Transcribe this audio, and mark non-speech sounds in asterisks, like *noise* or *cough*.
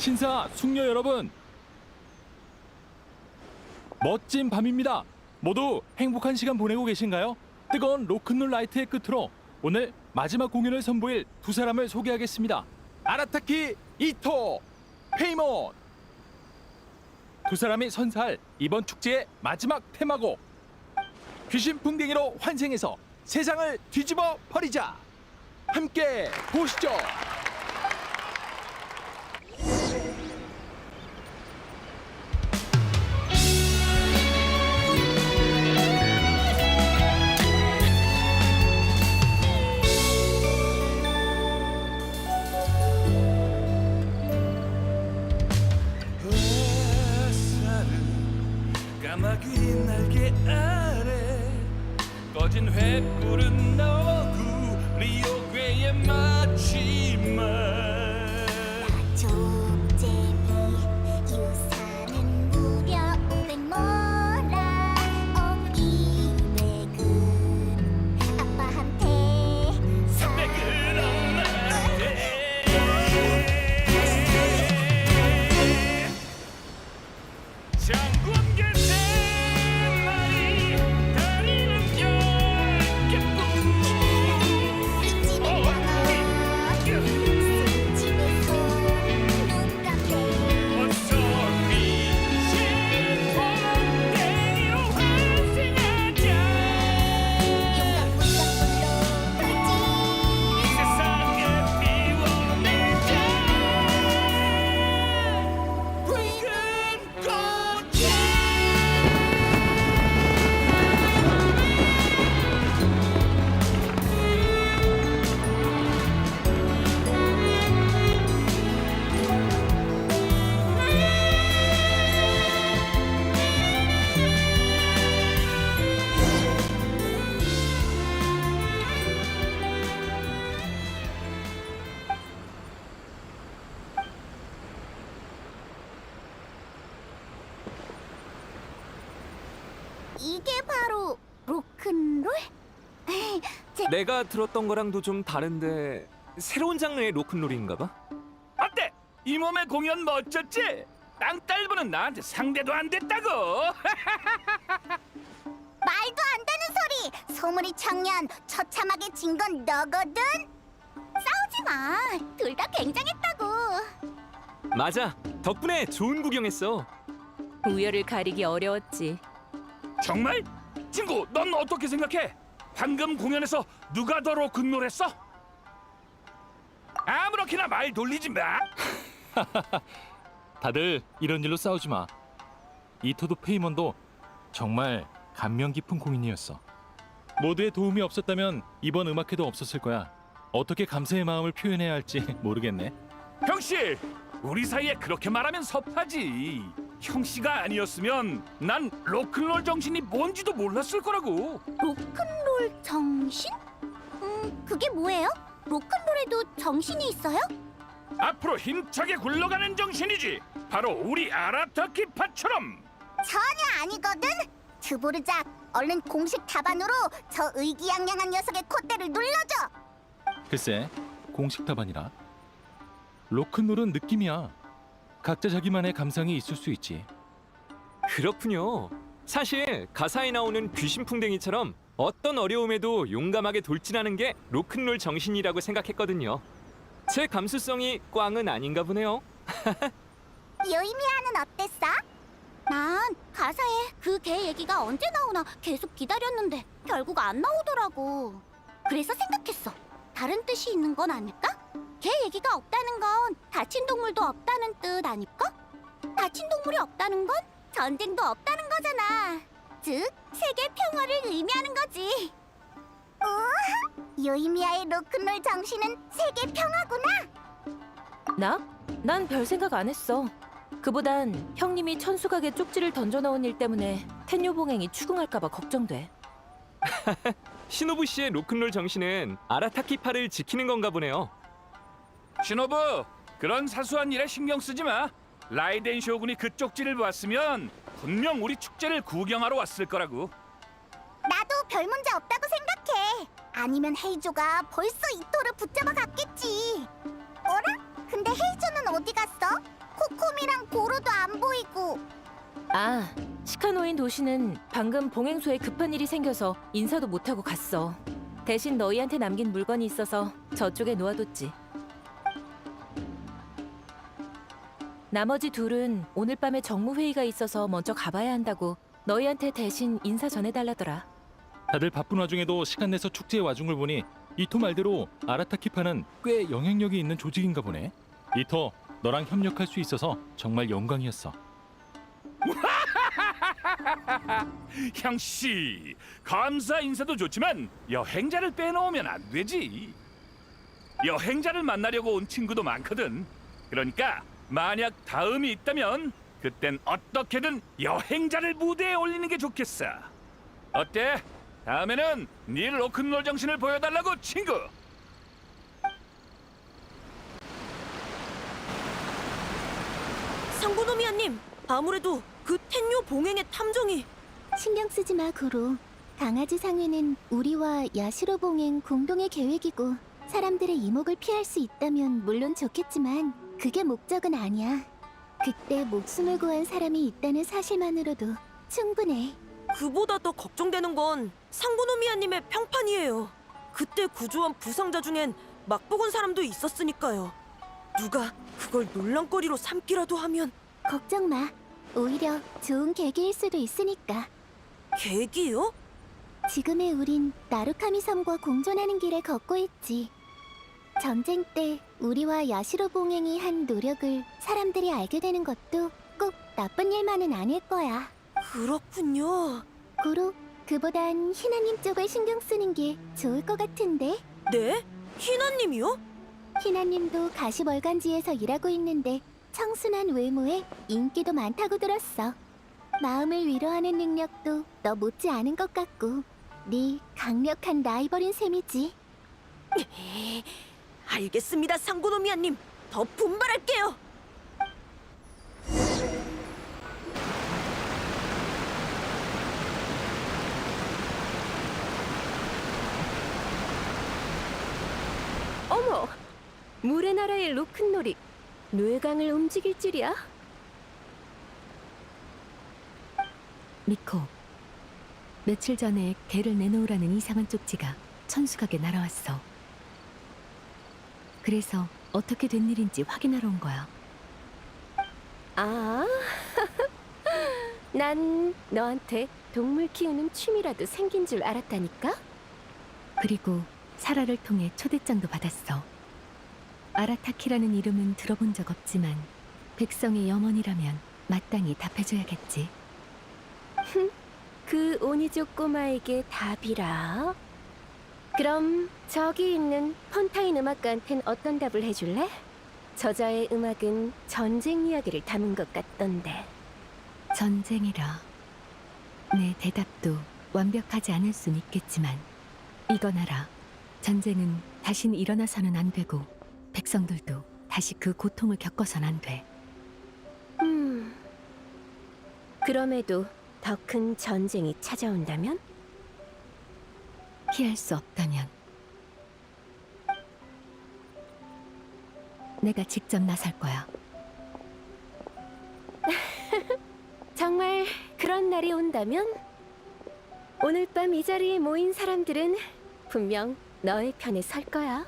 신사 숙녀 여러분. 멋진 밤입니다. 모두 행복한 시간 보내고 계신가요? 뜨거운 로큰롤 라이트의 끝으로 오늘 마지막 공연을 선보일 두 사람을 소개하겠습니다. 아라타키 이토 페이몬. 두 사람이 선사할 이번 축제의 마지막 테마곡. 귀신 풍뎅이로 환생해서 세상을 뒤집어 버리자. 함께 보시죠 꺼진 횃불은 너구 리오괴의 마지막 로 로큰롤? 제 내가 들었던 거랑도 좀 다른데 새로운 장르의 로큰롤인가 봐. 어때? 이 몸의 공연 멋졌지? 땅딸부는 나한테 상대도 안 됐다고 *laughs* 말도 안 되는 소리! 소문이 청년 처참하게 진 건 너거든? 싸우지 마! 둘 다 굉장했다고! 맞아. 덕분에 좋은 구경했어. 우열을 가리기 어려웠지. 정말? 친구 넌 어떻게 생각해? 방금 공연에서 누가 더 로큰롤했어? 아무렇게나 말 돌리지 마 *laughs* 다들 이런 일로 싸우지 마. 이토도 페이먼도 정말 감명 깊은 공연이었어. 모두의 도움이 없었다면 이번 음악회도 없었을 거야. 어떻게 감사의 마음을 표현해야 할지 *laughs* 모르겠네. 형씨 우리 사이에 그렇게 말하면 섭하지 형씨가 아니었으면 난 로큰롤 정신이 뭔지도 몰랐을 거라고 로큰롤 정신? 음, 그게 뭐예요? 로큰롤에도 정신이 있어요? 앞으로 힘차게 굴러가는 정신이지 바로 우리 아라타키파처럼 전혀 아니거든! 드보르작, 얼른 공식 답안으로 저 의기양양한 녀석의 콧대를 눌러줘! 글쎄, 공식 답안이라. 로큰롤은 느낌이야. 각자 자기만의 감상이 있을 수 있지. 그렇군요. 사실 가사에 나오는 귀신 풍뎅이처럼 어떤 어려움에도 용감하게 돌진하는 게 로큰롤 정신이라고 생각했거든요. 제 감수성이 꽝은 아닌가 보네요. *laughs* 요이미아는 어땠어? 난 가사에 그 개 얘기가 언제 나오나 계속 기다렸는데 결국 안 나오더라고. 그래서 생각했어. 다른 뜻이 있는 건 아닐까? 개 얘기가 없다는 건 다친 동물도 없다는 뜻 아닐까? 다친 동물이 없다는 건 전쟁도 없다는 거잖아. 즉, 세계 평화를 의미하는 거지. 우와, 요이미아의 로큰롤 정신은 세계 평화구나. 나? 난 별 생각 안 했어. 그보단 형님이 천수각에 쪽지를 던져 넣은 일 때문에 텐요 봉행이 추궁할까봐 걱정돼. *laughs* 시노부 씨의 로큰롤 정신은 아라타키파를 지키는 건가 보네요. 신호부 그런 사소한 일에 신경 쓰지 마 라이덴 쇼군이 그 쪽지를 봤으면 분명 우리 축제를 구경하러 왔을 거라고 나도 별 문제 없다고 생각해. 아니면 헤이조가 벌써 이토를 붙잡아 갔겠지. 어라? 근데 헤이조는 어디 갔어? 코코미랑 고로도 안 보이고. 아, 시카노인 도시는 방금 봉행소에 급한 일이 생겨서 인사도 못하고 갔어. 대신 너희한테 남긴 물건이 있어서 저쪽에 놓아뒀지. 나머지 둘은 오늘 밤에 정무회의가 있어서 먼저 가봐야 한다고 너희한테 대신 인사 전해달라더라. 다들 바쁜 와중에도 시간 내서 축제에 와준 걸 보니 이토 말대로 아라타키파는 꽤 영향력이 있는 조직인가 보네. 이토, 너랑 협력할 수 있어서 정말 영광이었어. *laughs* 형씨 감사 인사도 좋지만 여행자를 빼놓으면 안 되지 여행자를 만나려고 온 친구도 많거든 그러니까 만약 다음이 있다면 그땐 어떻게든 여행자를 무대에 올리는 게 좋겠어 어때? 다음에는 네 로큰롤 정신을 보여달라고 친구 상고노미아님, 아무래도 그 텐요 봉행의 탐정이 신경 쓰지 마, 고로. 강아지 상회는 우리와 야시로 봉행 공동의 계획이고 사람들의 이목을 피할 수 있다면 물론 좋겠지만 그게 목적은 아니야. 그때 목숨을 구한 사람이 있다는 사실만으로도 충분해. 그보다 더 걱정되는 건 상고노미아님의 평판이에요. 그때 구조한 부상자 중엔 막복원 사람도 있었으니까요. 누가 그걸 논란거리로 삼기라도 하면 걱정 마. 오히려 좋은 계기일 수도 있으니까. 계기요? 지금의 우린 나루카미 섬과 공존하는 길을 걷고 있지. 전쟁 때 우리와 야시로 봉행이 한 노력을 사람들이 알게 되는 것도 꼭 나쁜 일만은 아닐 거야. 그렇군요. 고로, 그보단 희나님 쪽을 신경 쓰는 게 좋을 것 같은데. 네? 희나님이요? 희나님도 가시월간지에서 일하고 있는데 청순한 외모에 인기도 많다고 들었어. 마음을 위로하는 능력도 너 못지 않은 것 같고 네 강력한 라이벌인 셈이지. *laughs* 알겠습니다, 상고노미아님. 더 분발할게요. 어머! 물의 나라의 로큰놀이 뇌강을 움직일 줄이야? 미코, 며칠 전에 개를 내놓으라는 이상한 쪽지가 천수각에 날아왔어. 그래서 어떻게 된 일인지 확인하러 온 거야. 아, *laughs* 난 너한테 동물 키우는 취미라도 생긴 줄 알았다니까? 그리고 사라를 통해 초대장도 받았어. 아라타키라는 이름은 들어본 적 없지만 백성의 염원이라면 마땅히 답해줘야겠지. *laughs* 그 오니족 꼬마에게 답이라. 그럼 저기 있는 폰타인 음악가한텐 어떤 답을 해줄래? 저자의 음악은 전쟁 이야기를 담은 것 같던데. 전쟁이라. 내 대답도 완벽하지 않을 순 있겠지만 이건 알아. 전쟁은 다신 일어나서는 안 되고 백성들도 다시 그 고통을 겪어선 안 돼. 음. 그럼에도 더 큰 전쟁이 찾아온다면? 피할 수 없다면 내가 직접 나설 거야. *laughs* 정말 그런 날이 온다면? 오늘 밤 이 자리에 모인 사람들은 분명 너의 편에 설 거야.